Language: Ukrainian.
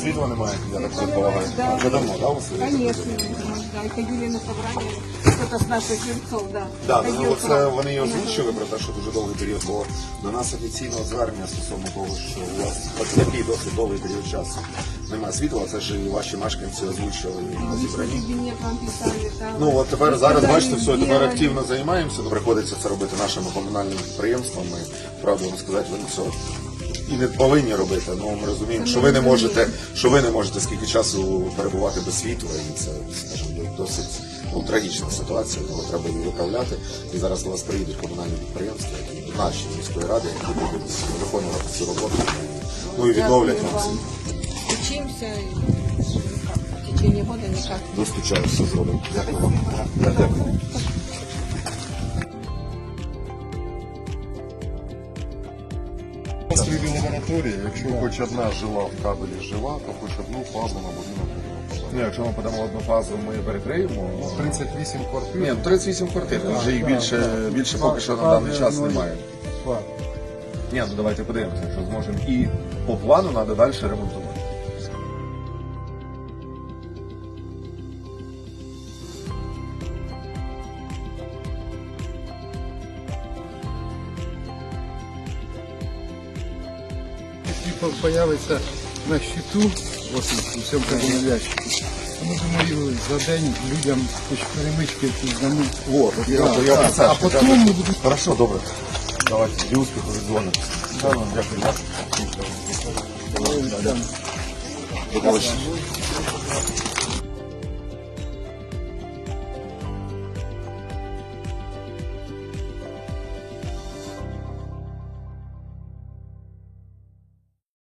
Світла немає, я так предполагаю. Вже давно, да, у селі? Конечно, да, собрание, с наших ну к це вони і озвучили про те, що дуже довгий період, бо до нас офіційного звернення стосовно того, що у вас такий досить довгий період часу немає світла, це ж і ваші мешканці озвучили на зібранні. кабинет вам писали, там. Ну от тепер зараз бачите, все, тепер активно займаємося. Ну, приходиться це робити нашими комунальними підприємствами. Правду вам сказати, вони це і не повинні робити. Ну ми розуміємо, що ви не можете, що ви не можете скільки часу перебувати без світла, і це скажімо, досить ну, трагічна ситуація, тому треба її виправляти. І зараз до вас приїдуть комунальні підприємства, які наші міської ради, які будуть виконувати цю роботу. Ну і відновлять вам и никак. в течение года никак. Достучаюся зробимо. Дякую вам. Дякую. Сліди лабораторії, якщо хоч одна жила в кабелі жива, то хоч одну фазу на будинок. Ну, якщо ми подамо одну фазу, ми перекриємо. 38 квартир. Ні, ну, 38 квартир, вже їх більше, більше поки що на даний час немає. Ні, ну давайте подивимося, що зможемо. І по плану треба далі ремонтувати. Якщо появиться на щиту, ось у цьому ящику, то думаю, за день людям хоч перемички якісь. Вот, от я, Да, я да. А потом потім ми будемо- Хорошо, добре. Давайте, і успіху від дзвони. Дякую. До побачення.